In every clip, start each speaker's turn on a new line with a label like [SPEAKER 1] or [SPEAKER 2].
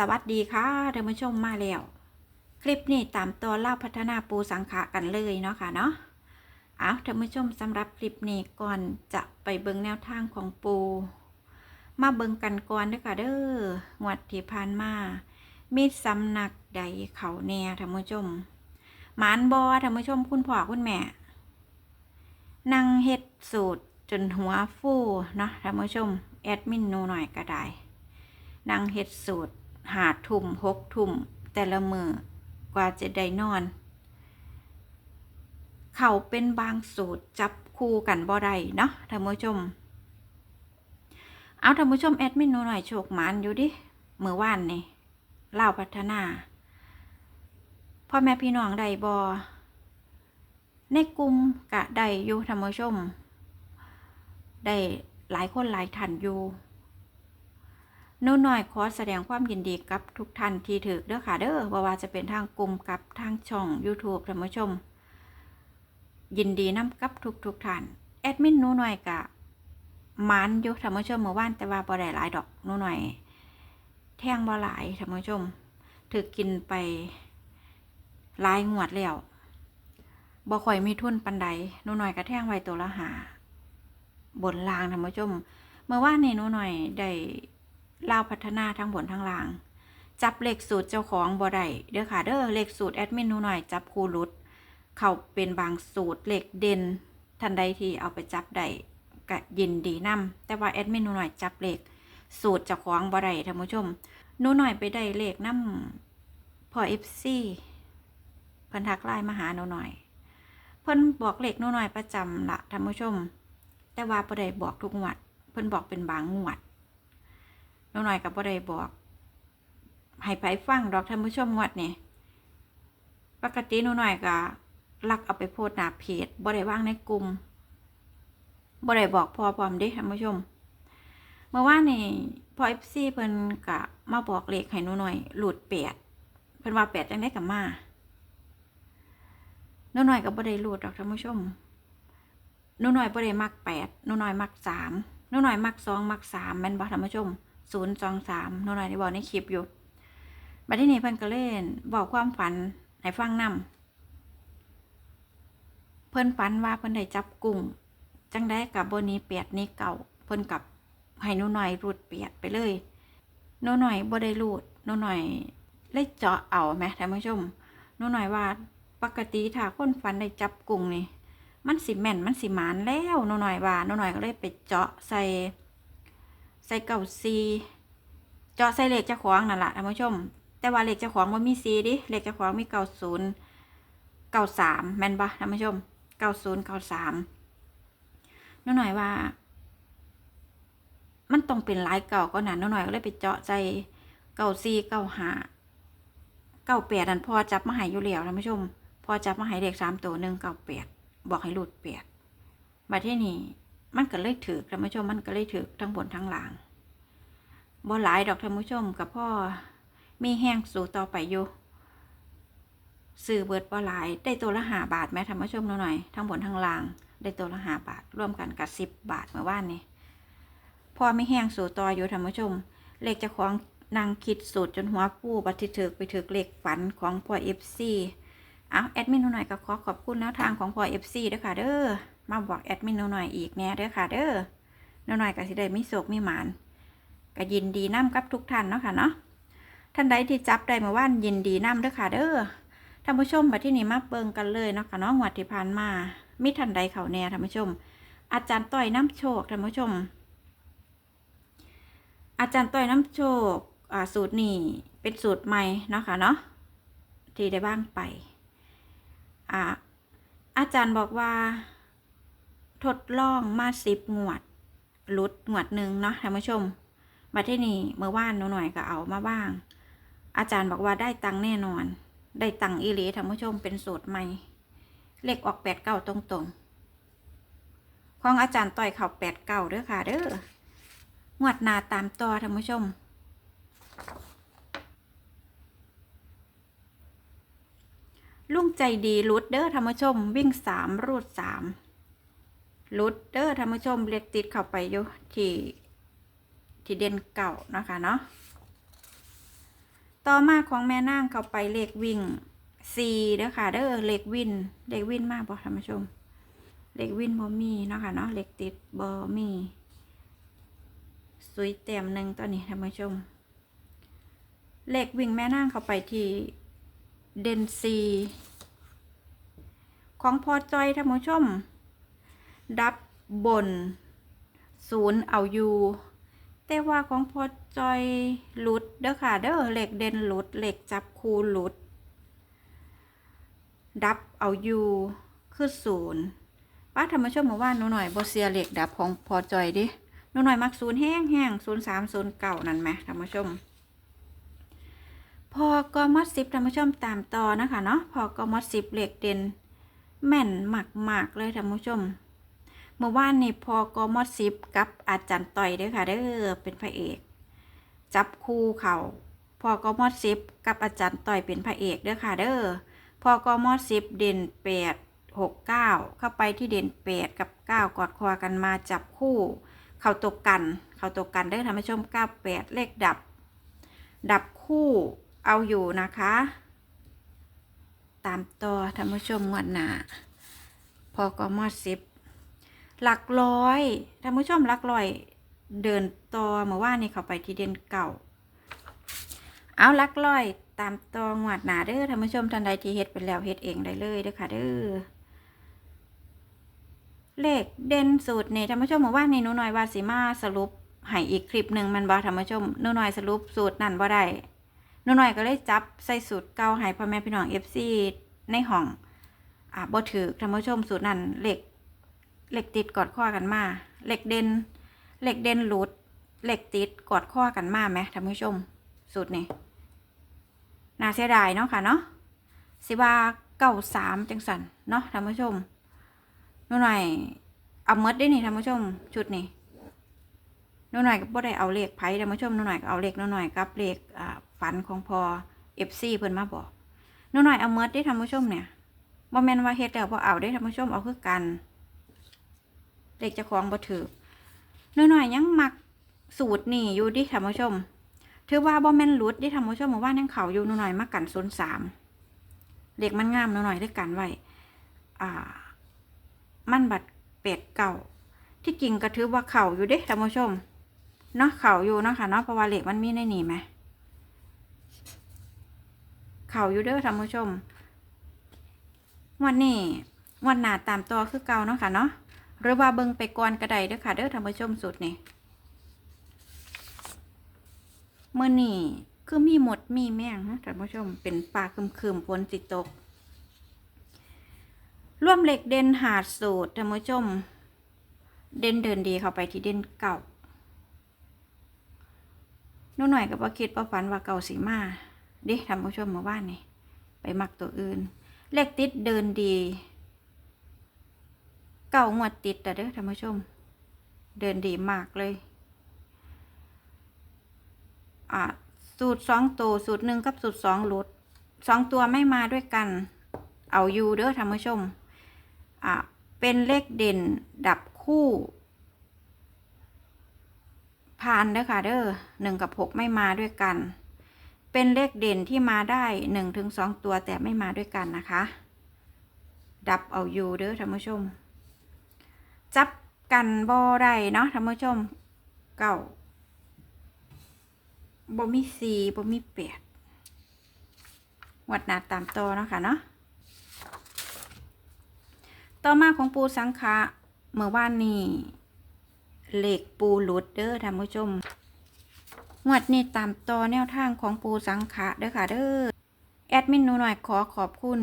[SPEAKER 1] สวัสดีค่ะท่านผู้ชมมาแล้ว คลิปนี้ตามตัวเล่าพัฒนาปูสังขะกันเลยเนาะค่ะเนาะเอาท่านผู้ชมสำหรับคลิปนี้ก่อนจะไปเบิ่งแนวทางของปู มาเบิ่งกันก่อนด้อค่ะเด้องวดที่ผ่านมามีสำนักใดเขาแน่ท่านผู้ชมหมานบอท่านผู้ชมคุณพ่อคุณแม่นั่งเฮ็ดสูตรจนหัวฟูเนาะท่านผู้ชมแอดมินนูหน่อยก็ได้นั่งเฮ็ดสูตร หาทุ่มหกทุ่มแต่ละมือกว่าจะได้นอน เขาเป็นบางสูตรจับคู่กันบ่ได้เนาะท่านผู้ชม เอาท่านผู้ชมแอดมินหนูหน่อยโชคหมานอยู่ดิเมื่อวานนี่เล่าพัฒนาพ่อแม่พี่น้องใดบอในกลุ่มกะได้อยู่ท่านผู้ชม ได้หลายคนหลายท่านอยู่ นูหน่อยขอแสดงความยินดีกับทุกท่านที่ถือเด้อค่ะเด้อบ่ว่าจะเป็นทางกลุ่มกับทางช่อง YouTube ท่านผู้ชม ยินดีนํกับทุกทุกท่าน แอดมินนูหน่อยกะมานอยู่ท่านผู้ชมเมื่อวานแต่ว่าบ่ได้หลายดอกนูหน่อย แท่งบ่หลายท่านผู้ชมถือกินไปหลายงวดแล้วบ่ค่อยมีทุนปันใดนูหน่อยก็แท่งไว้ตัวละหาบนลางท่านผู้ชมเมื่อวานนี่นูหน่อยได้ เล่าพัฒนาทั้งบนทั้งล่าง จับเลขสูตรเจ้าของบ่ได้เด้อค่ะเด้อเลขสูตรแอดมินหนูหน่อยจับคู่รุดเขาเป็นบางสูตรเลขเด่นทันใดที่เอาไปจับได้ก็ยินดีนํแต่ว่าแอดมินหนูหน่อยจับเลขสูตรเจ้าของบ่ได้ท่านผู้ชมหนูหน่อยไปได้เลขนํพอเอฟซีเพิ่นทักไลน์มาหาหนูหน่อย เพิ่นบอกเลขหนูหน่อยประจำละท่านผู้ชม แต่ว่าบ่ได้บอกทุกงวด เพิ่นบอกเป็นบางงวด หนูหน่อยกับบ่ได้บอกให้ไผฟังดอกท่านผู้ชมงวดนี่ปกติหนูหน่อยก็ลักเอาไปโพสหน้าเพจบ่ได้ว่างในกลุ่มบ่ได้บอกพอพร้อมเด้ท่านผู้ชม เมื่อวานนี่พอ FC เพิ่นก็มาบอกเลขให้หนูหน่อย หลุดแปดเพิ่นว่าแปดจังได้กับมาหนูหน่อยก็บ่ได้หลุดดอกท่านผู้ชมหนูหน่อยบ่ได้มักแปดหนูหน่อยมักสามหนูหน่อยมักสองมักสามแม่นบ่ท่านผู้ชม ศูนย์สองสามหนูหน่อยได้บอกในคลิปอยู่บัดทีนี้เพิ่นก็เล่นบอกความฝันให้ฟังนำเพิ่นฝันว่าเพิ่นได้จับกุ้งจังได้กับโบนี้เปียดนี้เก่าเพิ่นกับให้หนูหน่อยรูดเปียดไปเลยหนูหน่อยบ่ได้รูดหนูหน่อยเลยเจาะเอาไหมท่านผู้ชมหนูหน่อยว่าปกติถ้าคนฝันได้จับกุ้งนี่ มันสิแม่นมันสิหมานแล้วหนูหน่อยว่าหนูหน่อยก็เลยไปเจาะใส่ ใส่เก่าซีเจาะใส่เหล็กเจ้าของนั่นแหละท่านผู้ชม แต่ว่าเหล็กเจ้าของว่ามีซีดิเหล็กเจ้าของมีเก่าศูนย์เก่าสามแม่นปะท่านผู้ชมเก่าศูนย์เก่าสามหนูหน่อยว่า มันต้องเป็นลายเก่าก็นั้นหนูหน่อยก็เลยไปเจาะใจเก่าซีเก่าหาเก่าแปดนั่นพอจับมาหายอยู่แล้วท่านผู้ชมพอจับมาหายเด็กสามตัวหนึ่งเก่าแปดบอกให้หลุดเปียดมาที่นี่ มันก็เลยถือท่านผู้ชมมันก็เลยถือทั้งบนทั้งหลังบ่หลายดอกท่านผู้ชมกับพ่อมีแห้งสู่ต่อไปอยู่สื่อเบิดบ่หลายได้ตัวละหาบาทแม่ท่านผู้ชมหน่อยทั้งบนทั้งล่าง ได้ตัวละหาบาทร่วมกันกับสิบบาทเมื่อวานนี้พ่อไม่แห้งสู่ต่ออยู่ท่านผู้ชม เลขจะของนางคิดสูตรจนหัวปูบัติถึกไปถึกเลขฝันของพ่อเอฟซีเอาแอดมินหนูหน่อยก็ขอขอบคุณแนวทางของพ่อเอฟซีด้วยค่ะเด้อ มาบอกแอดมินหนูหน่อยอีกแน่เด้อค่ะ เด้อหนูหน่อยก็สิได้มีโศกมีหมานก็ยินดีนํกับทุกท่านเนาะค่ะเนาะท่านใดที่จับได้เมื่านยินดีนํเด้อค่ะ เด้อท่านผู้ชมมาที่นี่มาเบิงกันเลยเนาะค่ะเนาะงวดที่ผ่านมามีท่านใดเขาแน่ท่านผู้ชม อาจารย์ต้อยน้ำโชคท่านผู้ชม อาจารย์ต้อยน้ำโชคอ่าสูตรนี้เป็นสูตรใหม่เนาะค่ะเนาะที่ได้บ้างไปอ่าอาจารย์บอกว่า ทดลองมาสิบงวดลุดงวดหนึ่งเนาะท่านผู้ชม มาที่นี่เมื่อว่านหนูหน่อยก็เอามาบ้าง อาจารย์บอกว่าได้ตังแน่นอน ได้ตังอีหลีท่านผู้ชมเป็นสูตรใหม่ เลขออกแปดเก้าตรงๆ ของอาจารย์ต่อยเข่าแปดเก้าเด้อค่ะเด้องวดนาตามต่อท่านผู้ชมลุงใจดีลุดเด้อท่านผู้ชม วิ่งสามรูดสาม ลุดเด้อท่านผู้ชมเล็กติดเข้าไปอยู่ที่ที่เด่นเก่านะคะเนาะต่อมาของแม่นางเข้าไปเลขวิ่งสี่เด้อค่ะเด้อเลขวินเลขวินมากบ่ท่านผู้ชมเลขวินบ่มีเนาะค่ะเนาะเลขติดบ่มีสุยเต็มหนึ่งตัวนี้ท่านผู้ชมเลขวิ่งแม่นางเข้าไปที่เด่นซีของพอจอยท่านผู้ชม ดับบนศูนย์เอาอยู่แต่ว่าของพอจอยหลุดเด้อค่ะเด้อเหล็กเด่นหลุดเหล็กจับคูหลุด ดับเอาอยู่คือศูนย์ป้าธรรมชมมาว่าหนูหน่อยบเสียเหล็กดับของพอจอยดิหนูหน่อยมักศูนย์แห้งแห้งศูนย์สามศูนย์เก่านั่นไหมธรรมชม พอกมอดสิบธรรมชมตามต่อนะคะเนาะพอกมอดสิบเหล็กเด่นแม่นหมากๆเลยธรรมชม เมื่อวานนี่พอกมอดสิบกับอาจารย์ต่อยเด้อค่ะเด้อเป็นพระเอก จับคู่เขาพอกมอดสิบกับอาจารย์ต่อยเป็นพระเอกเด้อค่ะเด้อพอกมอดสิบเด่นแปดหกเก้าเข้าไปที่เด่นแปดกับเก้ากอดคอกันมาจับคู่ เขาตกกัน เขาตกกันเด้อท่านผู้ชมเก้าแปดเลขดับ ดับคู่เอาอยู่นะคะ ตามต่อท่านผู้ชมงวดหนาพอกมอดสิบ หลักร้อยท่านผู้ชมหลักร้อย เดินต่อเมื่อว่านี่เขาไปที่เด่นเก่า เอาหลักร้อยตามตองวดหนาเด้อท่านผู้ชมท่านใดที่เฮ็ดไปแล้วเฮ็ดเองได้เลยเด้อค่ะเด้อเลขเด่นสูตรนี่ท่านผู้ชมเมื่อว่านนี่นูน้อยวาสิมาสรุปให้อีกคลิปหนึ่งมันบ่ท่านผู้ชมนูน้อยสรุปสูตรนั่นบ่ได้นูน้อยก็เลยจับใส่สูตรเก่าให้พ่อแม่พี่น้อง FC ในห้องอ่าบ่ถือท่านผู้ชมสูตรนั้นเลข เหล็กติดกอดข้อกันมาเหล็กเด่นเหล็กเด่นหลุดเหล็กติดกอดข้อกันมาไหมท่านผู้ชมสูตรนี้น่าเสียดายเนาะค่ะเนาะสิว่าเก้าสามจังสันเนาะท่านผู้ชมนูหน่อยเอาเมดได้นี่ท่านผู้ชมชุดนี้หนูหน่อยก็บ่ได้เอาเลขไพ่ท่านผู้ชมนูหน่อยก็เอาเลขหนูหน่อยกับเลขอ่าฝันของพอเอฟซีเพิ่นมาบอกนูหน่อยเอาเมดได้ท่านผู้ชมเนี่ยบ่แม่นว่าเฮ็ดแล้วบ่เอาได้ท่านผู้ชมเอาคือกัน เด็กจะคลองบ่ถือน้อยๆยังมักสูตรนี่อยู่ดิท่านผู้ชมถือว่าบ่แม่นหลุดดิท่านผู้ชมเมื่านยังเขาอยู่น้อยๆมากันศูนย์สามเด็กมันงามน้อยๆด้วยกันไว้อ่า มันบัดเป็ดเก่า ที่จริงก็ถือว่าเข่าอยู่เด้ท่านผู้ชมเนาะเข่าอยู่เนาะค่ะเนาะเพราะว่าเหล็กมันมีในนี่ไหมเข่าอยู่เด้อท่านผู้ชมวันนี้วันหนาตามตัวคือเก่าเนาะค่ะเนาะ หรือว่าเบิ่งไปก่อนก็ได้เด้อค่ะ เด้อท่านผู้ชมสุดนี่เมื่อนี่คือมีหมดมีแมงนะท่านผู้ชมเป็นป่าคืมๆฝนสิตก ร่วมเหล็กเด่นหาดสูตรท่านผู้ชม เด่นเดินดีเข้าไปที่เด่นเก่านู่หน่อยกับว่าคิดว่าฝันว่าเก่าสีมาดิท่านผู้ชมมาว่านนี่ไปมักตัวอื่น เลขติดเดินดี เก่างวดติดแต่เด้อท่านผู้ชม เดินดีมากเลย อ่าสูตรสองตัวสูตรหนึ่งกับสูตรสองหลุดสองตัวไม่มาด้วยกัน เอาอยู่เด้อท่านผู้ชม อ่าเป็นเลขเด่นดับคู่ผ่านเด้อค่ะเด้อหนึ่งกับหกไม่มาด้วยกัน เป็นเลขเด่นที่มาได้หนึ่งถึงสองตัวแต่ไม่มาด้วยกันนะคะ ดับเอาอยู่เด้อท่านผู้ชม จับกันบ่ได้เนาะท่านผู้ชมเก่าบ่มีสี่บ่มีแปดวัดหนาตามต่อเนาะค่ะเนาะต่อมาของปูสังขะเมื่อวานนี้เหล็กปูหลุดเด้อท่านผู้ชมงวดนี้ตามต่อแนวทางของปูสังขะเด้อค่ะเด้อแอดมินหนูหน่อยขอขอบคุณ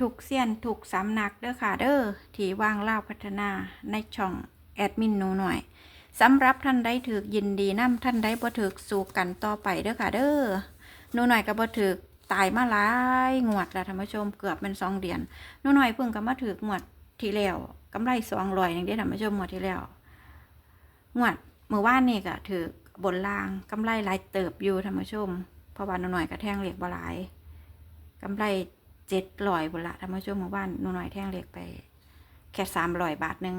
[SPEAKER 1] ทุกเสียนทุกสำนักเด้อค่ะเด้อที่วางเล่าพัฒนาในช่องแอดมินหนูหน่อยสำหรับท่านใดถือยินดีนำท่านใดบ่ถือสู่กันต่อไปเด้อค่ะเด้อหนูหน่อยก็บบ่ถือตายมาหลายงวดแล้วท่านผู้ชมเกือบเป็นสองเดือนหนูหน่อยเพิ่งก็มาถืองวดที่แล้วกำไรสองร้อยอย่างเดียวท่านผู้ชมงวดที่แล้วงวดเมื่อวานนี่ก็ถือบนล่างกำไรหลายเติบอยู่ท่านผู้ชมเพราะว่าหนูหน่อยก็แท่งเหล็กบ่หลายกำไร เจ็ดร้อยบนละทำมาช่วงเมื่อวานหนูน้อยแท่งเล็กไป แค่สามร้อยบาทหนึ่ง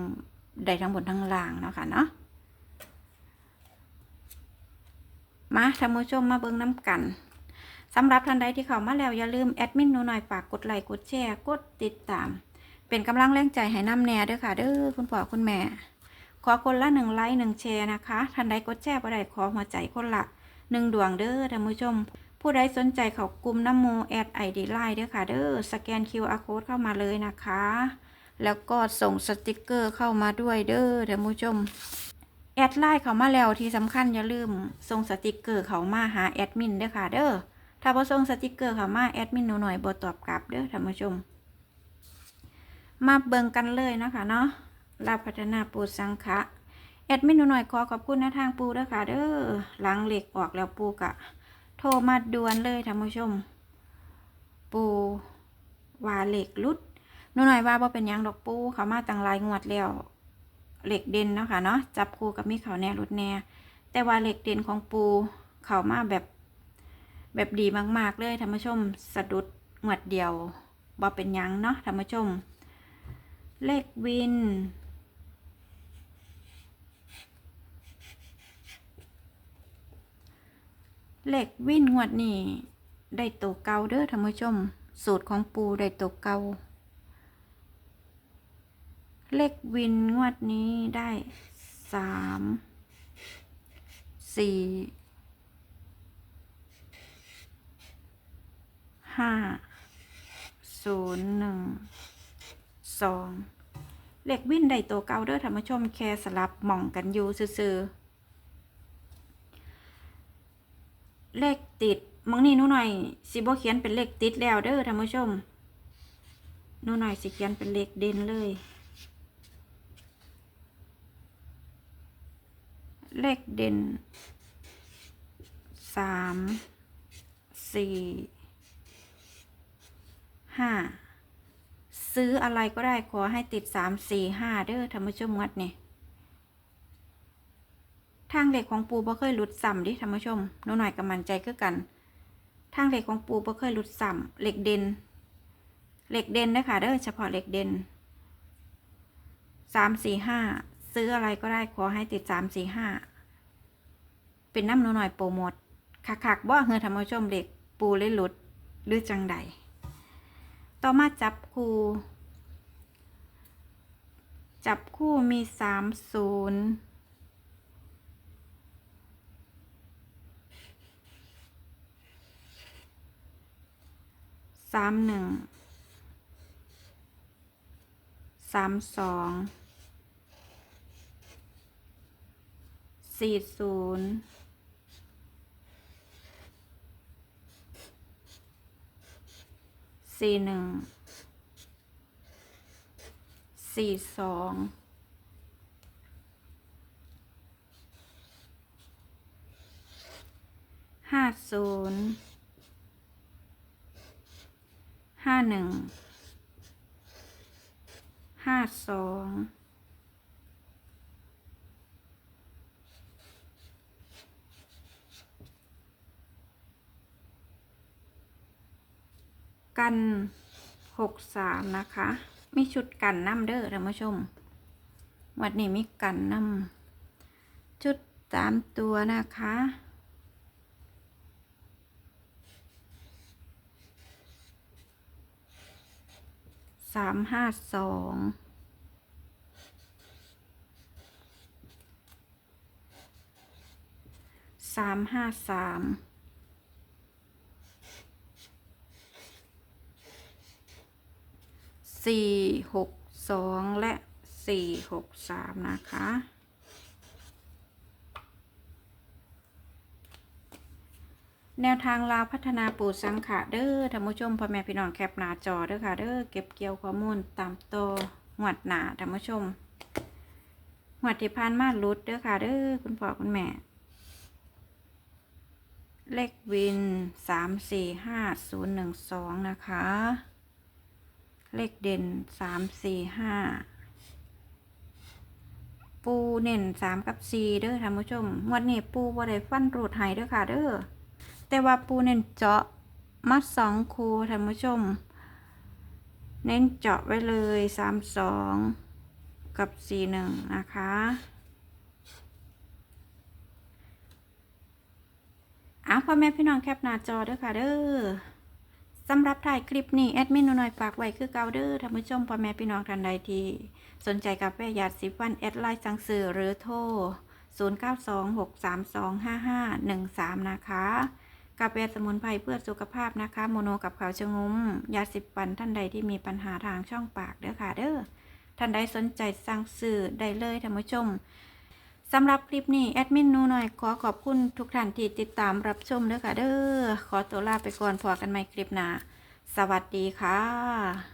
[SPEAKER 1] ได้ทั้งบนทั้งล่างเนาะค่ะเนาะมาทำมาชมมาเบิ้งน้ำกันสำหรับท่านใดที่เข้ามาแล้วอย่าลืมแอดมินหนูหน่อยฝากกดไลค์กดแชร์กดติดตาม เป็นกำลังแรงใจให้น้ำแน่ด้อค่ะเด้อคุณพ่อคุณแม่ ขอคนละหนึ่งไลค์หนึ่งแชร์นะคะท่านใดกดแชร์บ่ได้ขอหัวใจคนละหนึ่งดวงเด้อท่านผู้ชม ผู้ใดสนใจเขากลุ่มน้ำโมแอดไอดีไลน์เด้อค่ะเด้อสแกน QR code เข้ามาเลยนะคะ แล้วก็ส่งสติกเกอร์เข้ามาด้วยเด้อท่านผู้ชมแอดไลน์เขามาแล้วที่สำคัญอย่าลืมส่งสติกเกอร์เขามาหาแอดมินเด้อค่ะเด้อถ้าบ่ส่งสติกเกอร์เขามาแอดมินหนูหน่อยบ่ตอบกลับเด้อท่านผู้ชม มาเบิ่งกันเลยนะคะเนาะลาพัฒนาปูสังคะแอดมินหนูหน่อยขอขอบคุณนะทางปูเด้อค่ะเด้อหลังเหล็กออกแล้วปูกะ โทรมาด่วนเลยท่านผู้ชม ปูวาเหล็กลุดหนูหน่อยว่าบ่เป็นยังดอกปูเขามาตั้งลายงวดแล้วเหล็กเด่นเนาะค่ะเนาะจับคู่กับมีเขาแน่รุดแน่ แต่ว่าเหล็กเด่นของปูเขามาแบบแบบดีมาก ๆ เลยท่านผู้ชม สะดุดงวดเดียวบ่เป็นยังเนาะท่านผู้ชม เลขวิน เลขวินงวดนี้ได้ตัวเก่าเด้อท่านผู้ชม สูตรของปูได้ตัวเก่าเลขวินงวดนี้ได้สามสี่ห้าศูนย์หนึ่งสองเลขวินได้ตัวเก่าเด้อท่านผู้ชมแค่สลับหม่องกันอยู่ซื่อๆ เลขติดมองนี่นูหน่อยสิบ่เขียนเป็นเลขติดแล้วเด้อท่านผู้ชมนูหน่อยสิเขียนเป็นเลขเด่นเลย เลขเด่นสามสี่ห้าซื้ออะไรก็ได้ขอให้ติดสามสี่ห้าเด้อท่านผู้ชมวัดเนี่ย ทางเหล็กของปูบ่เคยหลุดซ้ำดิท่านผู้ชมหนูหน่อยกับมันใจคือกัน ทางเหล็กของปูบ่เคยหลุดซ้ำเหล็กเด่นเหล็กเด่นนะคะเด้อเฉพาะเหล็กเด่นสามสี่ห้าซื้ออะไรก็ได้ขอให้ติดสามสี่ห้าเป็นน้ำหนูหน่อยโปรโมทคักๆบ่เฮือท่านผู้ชมเหล็กปูเลยหลุดหรือจังใด ต่อมาจับคู่ จับคู่มีสามศูนย์ สามหนึ่งสามสองสี่ศูนย์สี่หนึ่งสี่สองห้าศูนย์ ห้าหนึ่ง ห้าสอง กันหกสามนะคะ มีชุดกันน้ำเด้อท่านผู้ชม วันนี้มีกันน้ำชุดสามตัวนะคะ สามห้าสองสามห้าสามสี่หกสองและสี่หกสามนะคะ แนวทางลาวพัฒนาปูสังขะเด้อท่านผู้ชมพ่อแม่พี่น้องแคปหน้าจอเด้อค่ะเด้อเก็บเกี่ยวข้อมูลตามตัวหวดหนาท่านผู้ชมหวดที่ผ่านมาลุดเด้อค่ะเด้อคุณพ่อคุณแม่ เลขวินสามสี่ห้าศูนย์หนึ่งสองนะคะ เลขเด่นสามสี่ห้าปูเน่นสามกับสี่เด้อท่านผู้ชมงวันนี้ปูบ่ได้ฟันรูดหายเด้อค่ะเด้อ แต่ว่าปูเน้นเจาะมัดสองคูท่านผู้ชม เน้นเจาะไว้เลยสามสองกับสี่หนึ่งนะคะอะพ่อแม่พี่น้องแคปหน้าจอเด้อค่ะเด้อสำหรับถ่ายคลิปนี้แอดมินหนูน้อยฝากไว้คือเก่าเด้อท่านผู้ชมพ่อแม่พี่น้องท่านใดที่สนใจกาแฟหยาดสิบวันแอดไลน์สั่งซื้อหรือโทร 0926325513 นะคะ กาแฟสมุนไพรเพื่อสุขภาพนะคะ โมโนกับขาวชะงุมยาสิบปันท่านใดที่มีปัญหาทางช่องปากเด้อค่ะเด้อท่านใดสนใจสั่งซื้อได้เลยท่านผู้ชมสำหรับคลิปนี้ แอดมินนูหน่อยขอขอบคุณทุกท่านที่ติดตามรับชมเด้อค่ะเด้อขอตัวลาไปก่อนพอกันใหม่คลิปหน้าสวัสดีค่ะ